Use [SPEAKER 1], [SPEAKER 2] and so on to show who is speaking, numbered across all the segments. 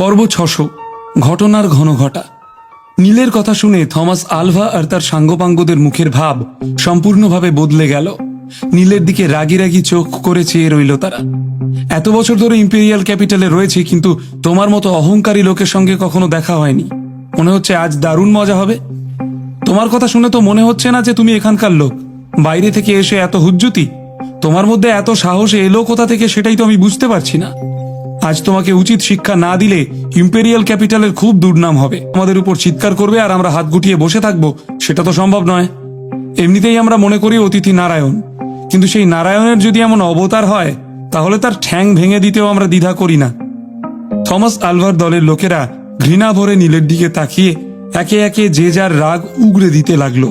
[SPEAKER 1] পর্ব ছশো, ঘটনার ঘন ঘটা নীলের কথা শুনে থমাস আলভা আর তার সাঙ্গপাঙ্গদের মুখের ভাব সম্পূর্ণভাবে বদলে গেল। নীলের দিকে রাগি রাগি চোখ করে চেয়ে রইল তারা। এত বছর ধরে ইম্পেরিয়াল ক্যাপিটালে রয়েছে, কিন্তু তোমার মতো অহংকারী লোকের সঙ্গে কখনো দেখা হয়নি। মনে হচ্ছে আজ দারুণ মজা হবে। তোমার কথা শুনে তো মনে হচ্ছে না যে তুমি এখানকার লোক। বাইরে থেকে এসে এত হুজ্জুতি, তোমার মধ্যে এত সাহস এলো কোথা থেকে সেটাই তো আমি বুঝতে পারছি না। আজ তোমাকে উচিত শিক্ষা না দিলে ইম্পেরিয়াল ক্যাপিটালের খুব দুর্নাম হবে। আমাদের উপর চিৎকার করবে আর আমরা হাত গুটিয়ে বসে থাকব, সেটা তো সম্ভব নয়। এমনিতেই আমরা মনে করি অতিথি নারায়ণ। কিন্তু সেই নারায়ণের যদি এমন অবতার হয়, তাহলে তার ঠ্যাং ভেঙে দিতেও আমরা দ্বিধা করি না। থমাস আলভার দলের লোকেরা ঘৃণা ভরে নীলের দিকে তাকিয়ে একে একে যে যার রাগ উগড়ে দিতে লাগল।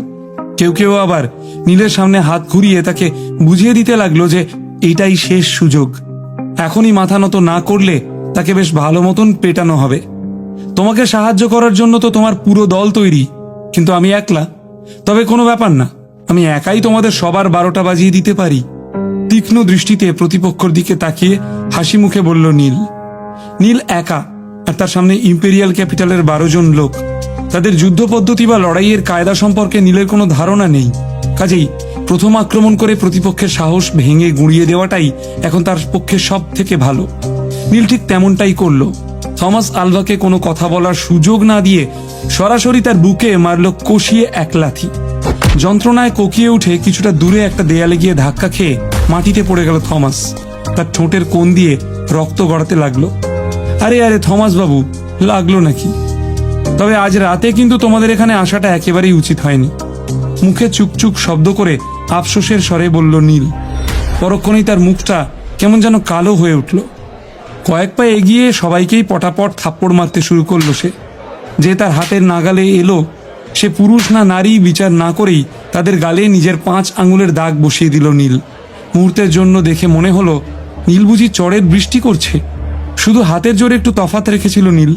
[SPEAKER 1] কেউ কেউ আবার নীলের সামনে হাত ঘুরিয়ে তাকে বুঝিয়ে দিতে লাগল যে এটাই শেষ সুযোগ। এখনই মাথা নত না করলে তাকে বেশ ভালো মতন পেটানো হবে। তোমাকে সাহায্য করার জন্য তো তোমার পুরো দল তৈরি, কিন্তু আমি একলা। তবে কোনো ব্যাপার না, আমি একাই তোমাদের সবার বারোটা বাজিয়ে দিতে পারি। তীক্ষ্ণ দৃষ্টিতে প্রতিপক্ষর দিকে তাকিয়ে হাসি মুখে বলল নীল। নীল একা, আর তার সামনে ইম্পেরিয়াল ক্যাপিটালের বারো জন লোক। তাদের যুদ্ধ পদ্ধতি বা লড়াইয়ের কায়দা সম্পর্কে নীলের কোনো ধারণা নেই। কাজেই প্রথম আক্রমণ করে প্রতিপক্ষের সাহস ভেঙে গুঁড়িয়ে দেওয়াটাই এখন তার পক্ষে সব থেকে ভালো। নীল ঠিক তেমনটাই করল। থমাস আলভাকে কোনো কথা বলার সুযোগ না দিয়ে সরাসরি তার বুকে মারল কষিয়ে এক লাথি। যন্ত্রণায় কোকিয়ে উঠে কিছুটা দূরে একটা দেয়ালে গিয়ে ধাক্কা খেয়ে মাটিতে পড়ে গেল থমাস। তার ঠোঁটের কোণ দিয়ে রক্ত গড়াতে লাগল। আরে আরে, থমাস বাবু, লাগল নাকি? তবে আজ রাতে কিন্তু তোমাদের এখানে আসাটা একেবারেই উচিত হয়নি। মুখে চুকচুক শব্দ করে আফসোসের স্বরে বলল নীল, পরক্ষণেই তার মুখটা কেমন যেন কালো হয়ে উঠল। কয়েক পা এগিয়ে সবাইকেই পটাপট থাপ্পড় মারতে শুরু করল সে। যে তার হাতের নাগালে এলো, সে পুরুষ না নারী বিচার না করেই তাদের গালে নিজের পাঁচ আঙুলের দাগ বসিয়ে দিল নীল। মুহূর্তের জন্য দেখে মনে হলো, নীল বুঝি চড়ের বৃষ্টি করছে। শুধু হাতের জোরে একটু তফাত রেখেছিল নীল।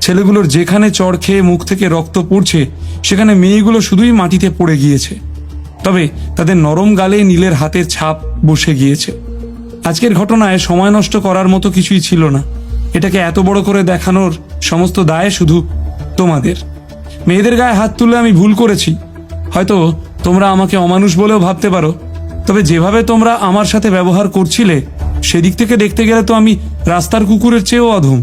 [SPEAKER 1] ছেলেগুলোর যেখানে চড় খেয়ে মুখ থেকে রক্ত পড়ছে, সেখানে মেয়েগুলো শুধুই মাটিতে পড়ে গিয়েছে। তবে তাদের নরম গালে নীলের হাতের ছাপ বসে গিয়েছে। আজকের ঘটনায় সময় নষ্ট করার মতো কিছুই ছিল না। এটাকে এত বড় করে দেখানোর সমস্ত দায় শুধু তোমাদের। মেয়েদের গায়ে হাত তুলে আমি ভুল করেছি। হয়তো তোমরা আমাকে অমানুষ বলেও ভাবতে পারো। তবে যেভাবে তোমরা আমার সাথে ব্যবহার করছিলে, সেদিক থেকে দেখতে গেলে তো আমি রাস্তার কুকুরের চেয়েও অধম।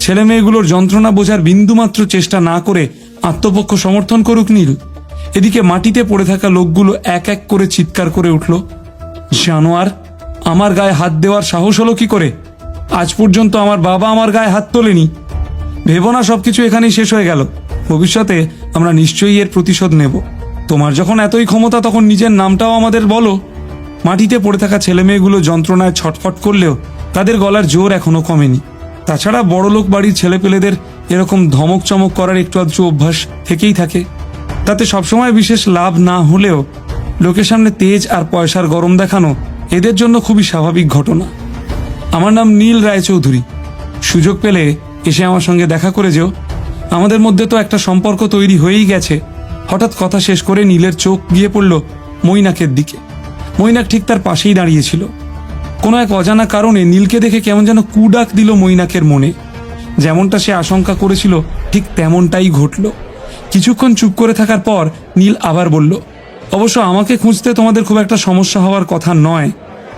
[SPEAKER 1] ছেলে মেয়েগুলোর যন্ত্রণা বোঝার বিন্দুমাত্র চেষ্টা না করে আত্মপক্ষ সমর্থন করুক নীল। এদিকে মাটিতে পড়ে থাকা লোকগুলো এক এক করে চিৎকার করে উঠল, জানোয়ার, আমার গায়ে হাত দেওয়ার সাহস হলো কি করে? আজ পর্যন্ত আমার বাবা আমার গায়ে হাত তোলেনি। ভেবো না সবকিছু এখানেই শেষ হয়ে গেল। ভবিষ্যতে আমরা নিশ্চয়ই এর প্রতিশোধ নেব। তোমার যখন এতই ক্ষমতা, তখন নিজের নামটাও আমাদের বলো। মাটিতে পড়ে থাকা ছেলেমেয়েগুলো যন্ত্রণায় ছটফট করলেও তাদের গলার জোর এখনও কমেনি। তাছাড়া বড়লোক বাড়ির ছেলেপেলেদের এরকম ধমক চমক করার একটু আধটু অভ্যাস থেকেই থাকে। তাতে সবসময় বিশেষ লাভ না হলেও লোকের সামনে তেজ আর পয়সার গরম দেখানো এদের জন্য খুবই স্বাভাবিক ঘটনা। আমার নাম নীল রায়চৌধুরী। সুযোগ পেলে এসে আমার সঙ্গে দেখা করে যেও। আমাদের মধ্যে তো একটা সম্পর্ক তৈরি হয়েই গেছে। হঠাৎ কথা শেষ করে নীলের চোখ গিয়ে পড়ল মৈনাকের দিকে। মৈনাক ঠিক তার পাশেই দাঁড়িয়েছিল। কোনো এক অজানা কারণে নীলকে দেখে কেমন যেন কুডাক দিল মৈনাকের মনে। যেমনটা সে আশঙ্কা করেছিল, ঠিক তেমনটাই ঘটল। কিছুক্ষণ চুপ করে থাকার পর নীল আবার বলল, অবশ্য আমাকে খুঁজতে তোমাদের খুব একটা সমস্যা হওয়ার কথা নয়।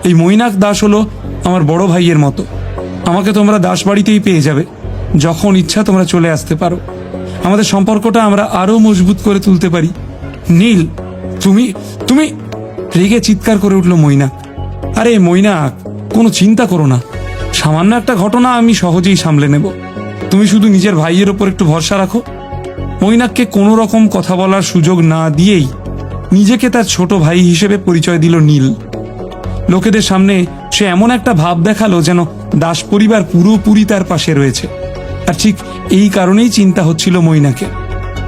[SPEAKER 1] এই মৈনাক দাস হলো আমার বড় ভাইয়ের মতো। আমাকে তোমরা দাস বাড়িতেই পেয়ে যাবে, যখন ইচ্ছা তোমরা চলে আসতে পারো। আমাদের সম্পর্কটা আমরা আরও মজবুত করে তুলতে পারি। নীল, তুমি তুমি রেগে চিৎকার করে উঠল মৈনাক। আরে মৈনাক, কোনো চিন্তা করো না। সামান্য একটা ঘটনা আমি সহজেই সামলে নেব। তুমি শুধু নিজের ভাইয়ের ওপর একটু ভরসা রাখো। মৈনাককে কোনো রকম কথা বলার সুযোগ না দিয়েই নিজেকে তার ছোট ভাই হিসেবে পরিচয় দিল নীল। লোকেদের সামনে সে এমন একটা ভাব দেখাল যেন দাস পরিবার পুরোপুরি তার পাশে রয়েছে। আর ঠিক এই কারণেই চিন্তা হচ্ছিল মৈনাকে।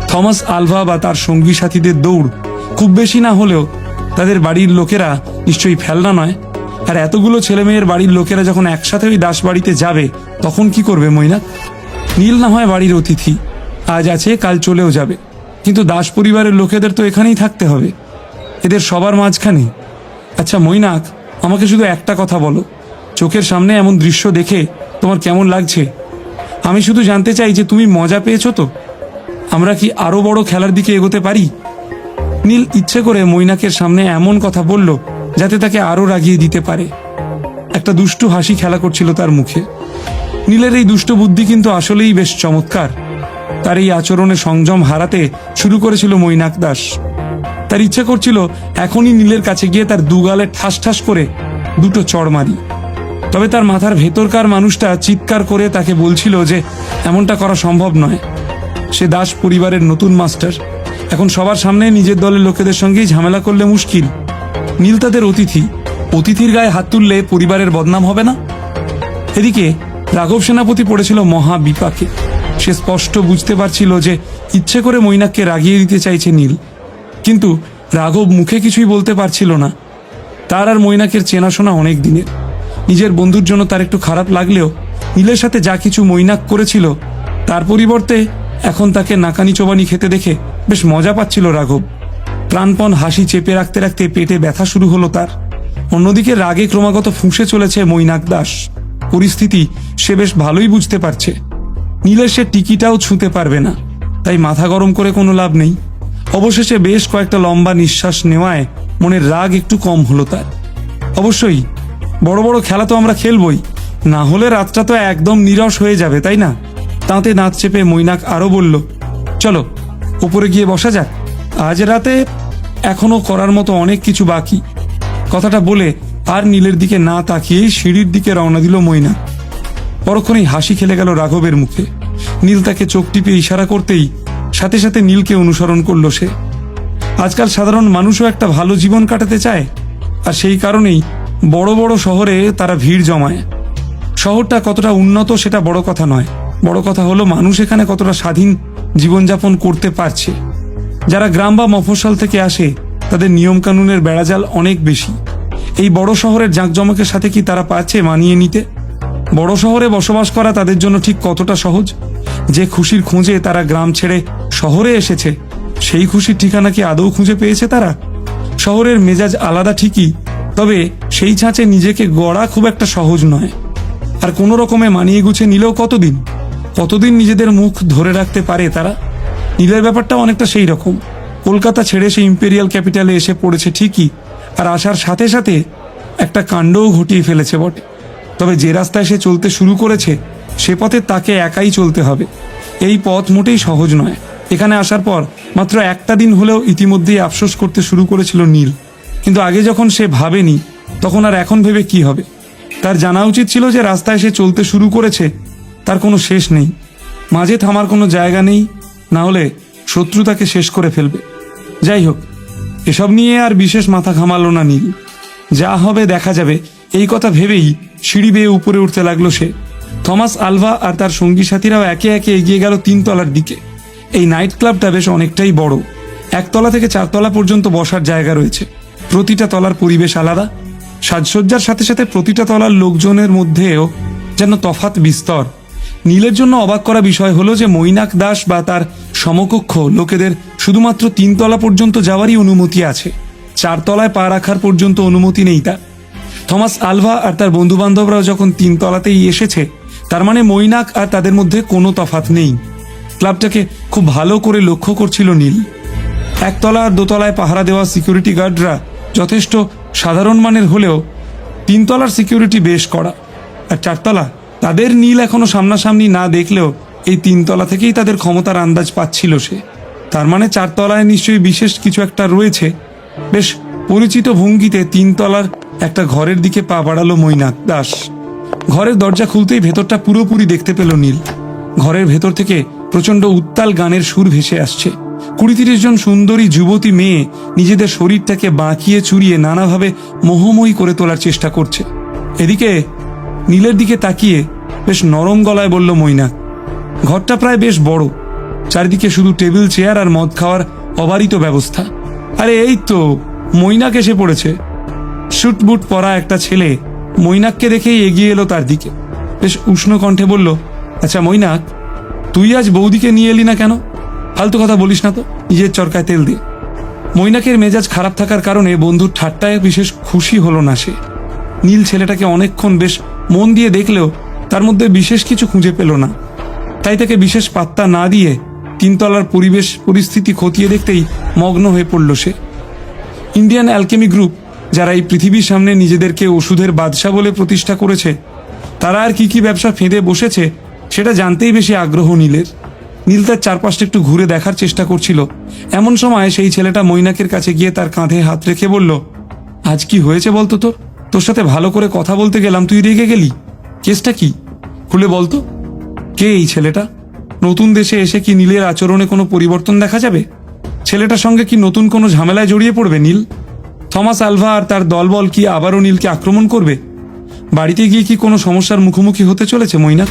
[SPEAKER 1] থমাস আলভা বা তার সঙ্গী সাথীদের দৌড় খুব বেশি না হলেও তাদের বাড়ির লোকেরা নিশ্চয়ই ফেলনা নয়। আর এতগুলো ছেলেমেয়ের বাড়ির লোকেরা যখন একসাথে ওই দাস বাড়িতে যাবে, তখন কি করবে মৈনাক? নীল না হয় বাড়ির অতিথি। আজ আছে, কাল চলেও যাবে। কিন্তু দাস পরিবারের লোকেদের তো এখানেই থাকতে হবে। এদের সবার মাঝখানে। আচ্ছা মৈনাক, আমাকে শুধু একটা কথা বলো। চোখের সামনে এমন দৃশ্য দেখে তোমার কেমন লাগছে? আমি শুধু জানতে চাই যে তুমি মজা পেয়েছ তো? আমরা কি আরও বড় খেলার দিকে এগোতে পারি? নীল ইচ্ছে করে মৈনাকের সামনে এমন কথা বলল যাতে তাকে আরও রাগিয়ে দিতে পারে। একটা দুষ্টু হাসি খেলা করছিল তার মুখে। নীলের এই দুষ্ট বুদ্ধি কিন্তু আসলেই বেশ চমৎকার। তার এই আচরণে সংযম হারাতে শুরু করেছিল মৈনাক দাস। তার ইচ্ছে করছিল এখনই নীলের কাছে গিয়ে তার দুগালে ঠাস ঠাস করে দুটো চড় মারি। তবে তার মাথার ভেতরকার মানুষটা চিৎকার করে তাকে বলছিল যে, এমনটা করা সম্ভব নয়। সে দাস পরিবারের নতুন মাস্টার। এখন সবার সামনে নিজের দলের লোকেদের সঙ্গেই ঝামেলা করলে মুশকিল। নীল তাদের অতিথি। অতিথির গায়ে হাত তুললে পরিবারের বদনাম হবে না? এদিকে রাঘব সেনাপতি পড়েছিল মহা বিপাকে। সে স্পষ্ট বুঝতে পারছিল যে ইচ্ছে করে মৈনাককে রাগিয়ে দিতে চাইছে নীল। কিন্তু রাঘব মুখে কিছুই বলতে পারছিল না। তার আর মৈনাকের চেনাশোনা অনেক দিনের। নিজের বন্ধুর জন্য তার একটু খারাপ লাগলেও নীলের সাথে যা কিছু মৈনাক করেছিল, তার পরিবর্তে এখন তাকে নাকানি চোবানি খেতে দেখে বেশ মজা পাচ্ছিল রাঘব। প্রাণপণ হাসি চেপে রাখতে রাখতে পেটে ব্যথা শুরু হলো তার। অন্যদিকে রাগে ক্রমাগত ফুঁসে চলেছে মৈনাক দাস। পরিস্থিতি সে বেশ ভালোই বুঝতে পারছে। নীলের সে টিকিটাও ছুঁতে পারবে না। তাই মাথা গরম করে কোনো লাভ নেই। অবশেষে বেশ কয়েকটা লম্বা নিঃশ্বাস নেওয়ায় মনের রাগ একটু কম হলো তার। অবশ্যই, বড় বড় খেলা তো আমরা খেলবই। না হলে রাতটা তো একদম নিরস হয়ে যাবে, তাই না? তাঁতে দাঁত চেপে মৈনাক আরও বলল, চলো, উপরে গিয়ে বসা যাক। আজ রাতে এখনও করার মতো অনেক কিছু বাকি। কথাটা বলে আর নীলের দিকে না তাকিয়েই সিঁড়ির দিকে রওনা দিল মৈনা পরক্ষণেই হাসি খেলে গেল রাঘবের মুখে। নীল তাকে চোখ টিপে ইশারা করতেই সাথে সাথে নীলকে অনুসরণ করল সে। আজকাল সাধারণ মানুষও একটা ভালো জীবন কাটাতে চায়, আর সেই কারণেই বড় বড় শহরে তারা ভিড় জমায়। শহরটা কতটা উন্নত সেটা বড় কথা নয়। বড় কথা হলো মানুষ এখানে কতটা স্বাধীন জীবনযাপন করতে পারছে। যারা গ্রাম বা মফস্বল থেকে আসে, তাদের নিয়মকানুনের বেড়াজাল অনেক বেশি। এই বড় শহরের জাঁকজমকের সাথে কি তারা পাচ্ছে মানিয়ে নিতে? বড় শহরে বসবাস করা তাদের জন্য ঠিক কতটা সহজ? যে খুশির খোঁজে তারা গ্রাম ছেড়ে শহরে এসেছে, সেই খুশির ঠিকানা কি আদৌ খুঁজে পেয়েছে তারা? শহরের মেজাজ আলাদা ঠিকই, তবে সেই ছাঁচে নিজেকে গড়া খুব একটা সহজ নয়। আর কোনো রকমে মানিয়ে গুছে নিলেও কতদিন? কতদিন নিজেদের মুখ ধরে রাখতে পারে তারা? নীলের ব্যাপারটা অনেকটা সেই রকম। কলকাতা ছেড়ে সে ইম্পেরিয়াল ক্যাপিটালে এসে পড়েছে ঠিকই, আর আসার সাথে সাথে একটা কাণ্ডও ঘটিয়ে ফেলেছে বটে। তবে যে রাস্তায় সে চলতে শুরু করেছে, সে পথে তাকে একাই চলতে হবে। এই পথ মোটেই সহজ নয়। এখানে আসার পর মাত্র একটা দিন হলেও ইতিমধ্যেই আফসোস করতে শুরু করেছিল নীল। কিন্তু আগে যখন সে ভাবেনি, তখন আর এখন ভেবে কি হবে? তার জানা উচিত ছিল যে রাস্তায় সে চলতে শুরু করেছে, তার কোনো শেষ নেই। মাঝে থামার কোনো জায়গা নেই, না হলে শত্রু তাকে শেষ করে ফেলবে। যাই হোক, এসব নিয়ে আর বিশেষ মাথা ঘামালো না নীল। যা হবে দেখা যাবে। এই কথা ভেবেই সিঁড়ি বেয়ে উপরে উঠতে লাগল সে। থমাস আলভা আর তার সঙ্গী সাথীরাও একে একে এগিয়ে গেল তিনতলার দিকে। এই নাইট ক্লাবটা বেশ অনেকটাই বড়। একতলা থেকে চারতলা পর্যন্ত বসার জায়গা রয়েছে। প্রতিটা তলার পরিবেশ আলাদা। সাজসজ্জার সাথে সাথে প্রতিটা তলার লোকজনের মধ্যেও যেন তফাত বিস্তর। নীলের জন্য অবাক করা বিষয় হলো যে মৈনাক দাস বা তার সমকক্ষ লোকেদের শুধুমাত্র তিনতলা পর্যন্ত যাওয়ারই অনুমতি আছে। চারতলায় পা রাখার পর্যন্ত অনুমতি নেই তার। থমাস আলভা আর তার বন্ধু বান্ধবরাও যখন তিনতলাতেই এসেছে, তার মানে মৈনাক আর তাদের মধ্যে কোনো তফাত নেই। ক্লাবটাকে খুব ভালো করে লক্ষ্য করছিল নীল। একতলা আর দোতলায় পাহারা দেওয়া সিকিউরিটি গার্ডরা যথেষ্ট সাধারণ মানের হলেও তিনতলার সিকিউরিটি বেশ করা আর চারতলা, তাদের নীল এখনও সামনাসামনি না দেখলেও এই তিনতলা থেকেই তাদের ক্ষমতার আন্দাজ পাচ্ছিল সে। তার মানে চারতলায় নিশ্চয়ই বিশেষ কিছু একটা রয়েছে। বেশ পরিচিত ভঙ্গিতে তিনতলার একটা ঘরের দিকে পা বাড়ালো মৈনাক দাস। ঘরের দরজা খুলতেই ভেতরটা পুরোপুরি দেখতে পেল নীল। ঘরের ভেতর থেকে প্রচণ্ড উত্তাল গানের সুর ভেসে আসছে। কুড়ি তিরিশ জন সুন্দরী যুবতী মেয়ে নিজেদের শরীরটাকে বাঁকিয়ে চুরিয়ে নানাভাবে মোহময়ী করে তোলার চেষ্টা করছে। এদিকে নীলের দিকে তাকিয়ে বেশ নরম গলায় বলল মৈনাক, ঘরটা প্রায় বেশ বড়। চারিদিকে শুধু টেবিল, চেয়ার আর মদ খাওয়ার অবারিত ব্যবস্থা। আরে, এই তো, মৈনাক এসে পড়েছে। শুট বুট পরা একটা ছেলে মৈনাককে দেখেই এগিয়ে এলো তার দিকে। বেশ উষ্ণ কণ্ঠে বলল আচ্ছা মৈনাক, তুই আজ বৌদিকে নিয়ে এলি না কেন? ফালতু কথা বলিস না তো, নিজের চরকায় তেল দিয়ে মৈনাকের মেজাজ খারাপ থাকার কারণে বন্ধুর ঠাট্টায় বিশেষ খুশি হলো না সে। নীল ছেলেটাকে অনেকক্ষণ বেশ মন দিয়ে দেখলেও তার মধ্যে বিশেষ কিছু খুঁজে পেল না। তাই তাকে বিশেষ পাত্তা না দিয়ে তিনতলার পরিবেশ পরিস্থিতি খতিয়ে দেখতেই মগ্ন হয়ে পড়ল সে। ইন্ডিয়ান অ্যালকেমি গ্রুপ যারা এই পৃথিবীর সামনে নিজেদেরকে ওষুধের বাদশা বলে প্রতিষ্ঠা করেছে, তারা আর কি কি ব্যবসা ফেঁদে বসেছে, সেটা জানতেই বেশি আগ্রহ নীলের। নীল তার চারপাশটা একটু ঘুরে দেখার চেষ্টা করছিল। এমন সময় সেই ছেলেটা মৈনাকের কাছে গিয়ে তার কাঁধে হাত রেখে বলল, আজ কি হয়েছে বলতো তোর? তোর সাথে ভালো করে কথা বলতে গেলাম, তুই রেগে গেলি? কেসটা কি? খুলে বলতো কে এই ছেলেটা? নতুন দেশে এসে কি নীলের আচরণে কোনো পরিবর্তন দেখা যাবে? ছেলেটার সঙ্গে কি নতুন কোনো ঝামেলায় জড়িয়ে পড়বে নীল? থমাস আলভা আর তার দলবল কি আবারও নীলকে আক্রমণ করবে? বাড়িতে গিয়ে কি কোনো সমস্যার মুখোমুখি হতে চলেছে, মৈনাক?